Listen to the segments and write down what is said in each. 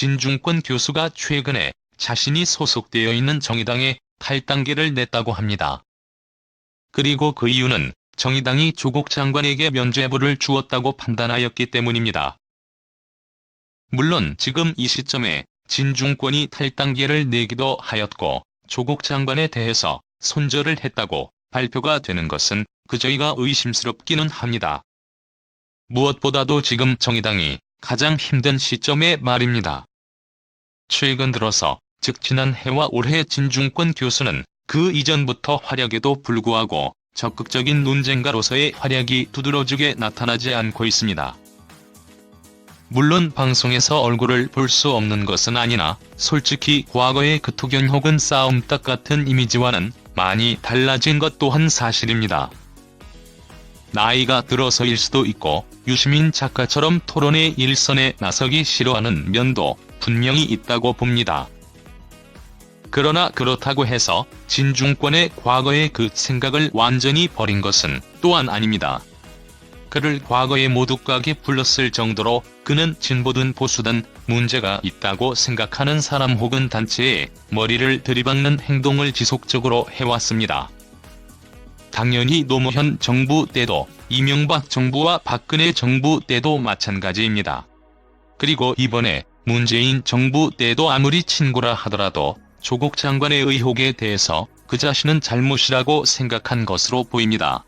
진중권 교수가 최근에 자신이 소속되어 있는 정의당에 탈당계를 냈다고 합니다. 그리고 그 이유는 정의당이 조국 장관에게 면죄부를 주었다고 판단하였기 때문입니다. 물론 지금 이 시점에 진중권이 탈당계를 내기도 하였고 조국 장관에 대해서 손절을 했다고 발표가 되는 것은 그저희가 의심스럽기는 합니다. 무엇보다도 지금 정의당이 가장 힘든 시점에 말입니다. 최근 들어서 즉 지난해와 올해 진중권 교수는 그 이전부터 활약에도 불구하고 적극적인 논쟁가로서의 활약이 두드러지게 나타나지 않고 있습니다. 물론 방송에서 얼굴을 볼 수 없는 것은 아니나 솔직히 과거의 그토견 혹은 싸움닭 같은 이미지와는 많이 달라진 것 또한 사실입니다. 나이가 들어서일 수도 있고 유시민 작가처럼 토론의 일선에 나서기 싫어하는 면도 분명히 있다고 봅니다. 그러나 그렇다고 해서 진중권의 과거의 그 생각을 완전히 버린 것은 또한 아닙니다. 그를 과거에 모독각에 불렀을 정도로 그는 진보든 보수든 문제가 있다고 생각하는 사람 혹은 단체에 머리를 들이박는 행동을 지속적으로 해왔습니다. 당연히 노무현 정부 때도 이명박 정부와 박근혜 정부 때도 마찬가지입니다. 그리고 이번에 문재인 정부 때도 아무리 친구라 하더라도 조국 장관의 의혹에 대해서 그 자신은 잘못이라고 생각한 것으로 보입니다.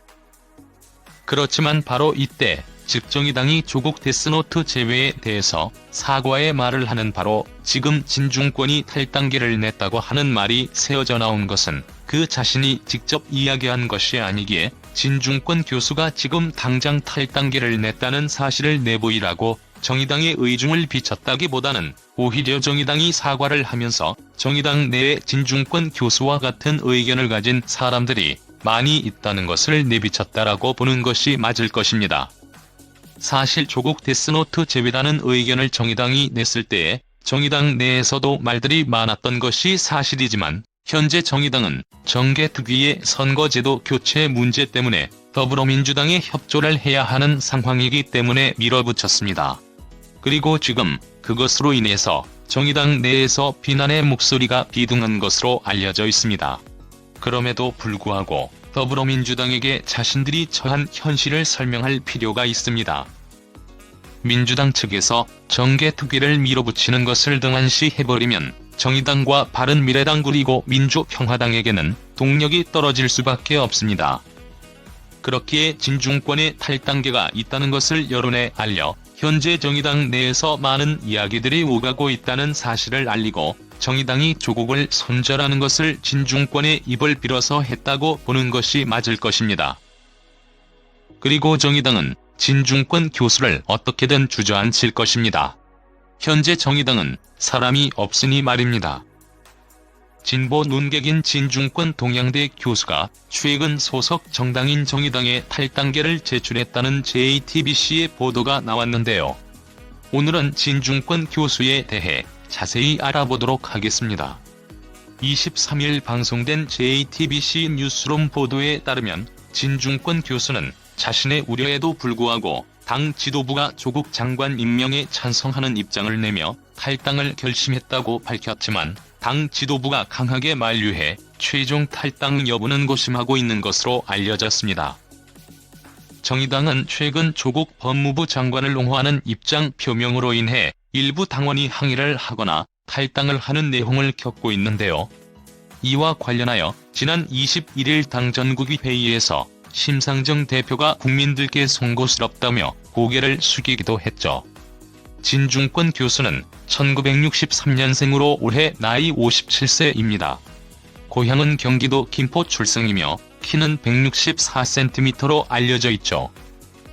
그렇지만 바로 이때 즉 정의당이 조국 데스노트 제외에 대해서 사과의 말을 하는 바로 지금 진중권이 탈당계를 냈다고 하는 말이 새어져 나온 것은 그 자신이 직접 이야기한 것이 아니기에 진중권 교수가 지금 당장 탈당계를 냈다는 사실을 내보이라고 정의당의 의중을 비쳤다기보다는 오히려 정의당이 사과를 하면서 정의당 내에 진중권 교수와 같은 의견을 가진 사람들이 많이 있다는 것을 내비쳤다라고 보는 것이 맞을 것입니다. 사실 조국 데스노트 제외라는 의견을 정의당이 냈을 때에 정의당 내에서도 말들이 많았던 것이 사실이지만 현재 정의당은 정계 특위의 선거제도 교체 문제 때문에 더불어민주당에 협조를 해야 하는 상황이기 때문에 밀어붙였습니다. 그리고 지금 그것으로 인해서 정의당 내에서 비난의 목소리가 비등한 것으로 알려져 있습니다. 그럼에도 불구하고 더불어민주당에게 자신들이 처한 현실을 설명할 필요가 있습니다. 민주당 측에서 정계특위를 밀어붙이는 것을 등한시 해버리면 정의당과 바른미래당 그리고 민주평화당에게는 동력이 떨어질 수밖에 없습니다. 그렇기에 진중권의 탈당계가 있다는 것을 여론에 알려 현재 정의당 내에서 많은 이야기들이 오가고 있다는 사실을 알리고 정의당이 조국을 손절하는 것을 진중권의 입을 빌어서 했다고 보는 것이 맞을 것입니다. 그리고 정의당은 진중권 교수를 어떻게든 주저앉힐 것입니다. 현재 정의당은 사람이 없으니 말입니다. 진보 논객인 진중권 동양대 교수가 최근 소속 정당인 정의당에 탈당계를 제출했다는 JTBC의 보도가 나왔는데요. 오늘은 진중권 교수에 대해 자세히 알아보도록 하겠습니다. 23일 방송된 JTBC 뉴스룸 보도에 따르면 진중권 교수는 자신의 우려에도 불구하고 당 지도부가 조국 장관 임명에 찬성하는 입장을 내며 탈당을 결심했다고 밝혔지만 당 지도부가 강하게 만류해 최종 탈당 여부는 고심하고 있는 것으로 알려졌습니다. 정의당은 최근 조국 법무부 장관을 옹호하는 입장 표명으로 인해 일부 당원이 항의를 하거나 탈당을 하는 내용을 겪고 있는데요. 이와 관련하여 지난 21일 당 전국위 회의에서 심상정 대표가 국민들께 송구스럽다며 고개를 숙이기도 했죠. 진중권 교수는 1963년생으로 올해 나이 57세입니다. 고향은 경기도 김포 출생이며 키는 164cm로 알려져 있죠.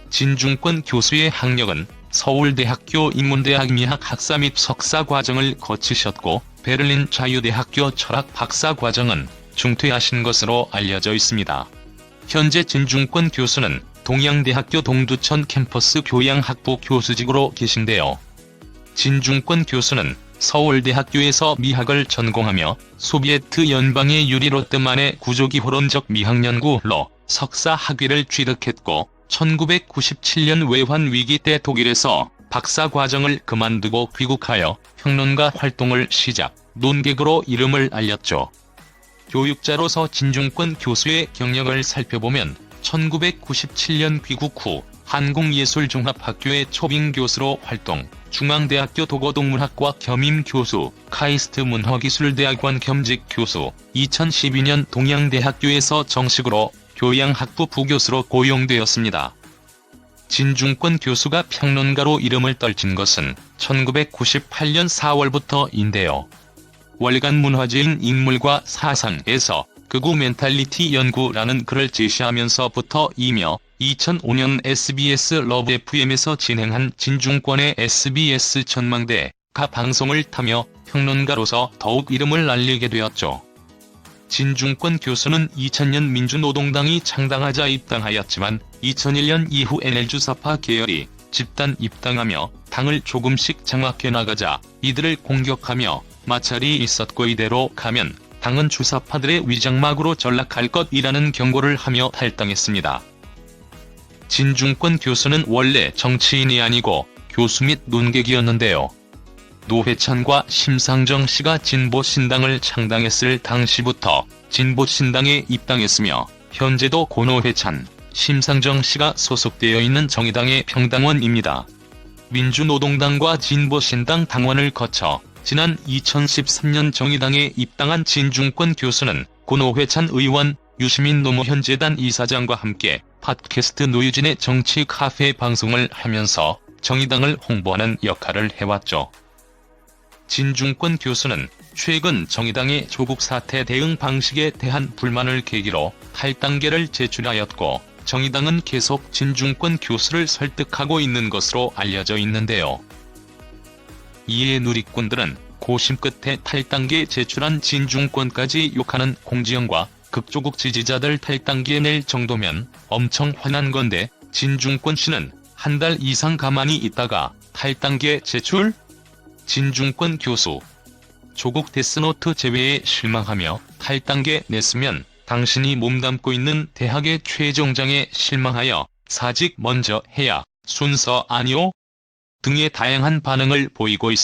진중권 교수의 학력은 서울대학교 인문대학 미학 학사 및 석사 과정을 거치셨고 베를린 자유대학교 철학 박사 과정은 중퇴하신 것으로 알려져 있습니다. 현재 진중권 교수는 동양대학교 동두천 캠퍼스 교양학부 교수직으로 계신데요. 진중권 교수는 서울대학교에서 미학을 전공하며 소비에트 연방의 유리롯데만의 구조기호론적 미학연구로 석사 학위를 취득했고 1997년 외환 위기 때 독일에서 박사 과정을 그만두고 귀국하여 평론가 활동을 시작, 논객으로 이름을 알렸죠. 교육자로서 진중권 교수의 경력을 살펴보면 1997년 귀국 후 한국예술종합학교의 초빙 교수로 활동, 중앙대학교 도고동문학과 겸임 교수, 카이스트 문화기술대학원 겸직 교수, 2012년 동양대학교에서 정식으로 교양학부 부교수로 고용되었습니다. 진중권 교수가 평론가로 이름을 떨친 것은 1998년 4월부터인데요. 월간 문화재인 인물과 사상에서 극우 멘탈리티 연구라는 글을 제시하면서부터이며 2005년 SBS 러브 FM에서 진행한 진중권의 SBS 전망대 가 방송을 타며 평론가로서 더욱 이름을 알리게 되었죠. 진중권 교수는 2000년 민주노동당이 창당하자 입당하였지만 2001년 이후 NL주사파 계열이 집단 입당하며 당을 조금씩 장악해 나가자 이들을 공격하며 마찰이 있었고 이대로 가면 당은 주사파들의 위장막으로 전락할 것이라는 경고를 하며 탈당했습니다. 진중권 교수는 원래 정치인이 아니고 교수 및 논객이었는데요. 노회찬과 심상정 씨가 진보신당을 창당했을 당시부터 진보신당에 입당했으며 현재도 고노회찬, 심상정 씨가 소속되어 있는 정의당의 평당원입니다. 민주노동당과 진보신당 당원을 거쳐 지난 2013년 정의당에 입당한 진중권 교수는 고노회찬 의원, 유시민 노무현 재단 이사장과 함께 팟캐스트 노유진의 정치 카페 방송을 하면서 정의당을 홍보하는 역할을 해왔죠. 진중권 교수는 최근 정의당의 조국 사태 대응 방식에 대한 불만을 계기로 탈당계를 제출하였고 정의당은 계속 진중권 교수를 설득하고 있는 것으로 알려져 있는데요. 이에 누리꾼들은 고심 끝에 탈당계 제출한 진중권까지 욕하는 공지영과 극조국 지지자들 탈당기에 낼 정도면 엄청 화난 건데 진중권 씨는 한 달 이상 가만히 있다가 탈당계 제출? 진중권 교수. 조국 데스노트 제외에 실망하며 탈당계 냈으면 당신이 몸담고 있는 대학의 최종장에 실망하여 사직 먼저 해야 순서 아니오? 등의 다양한 반응을 보이고 있습니다.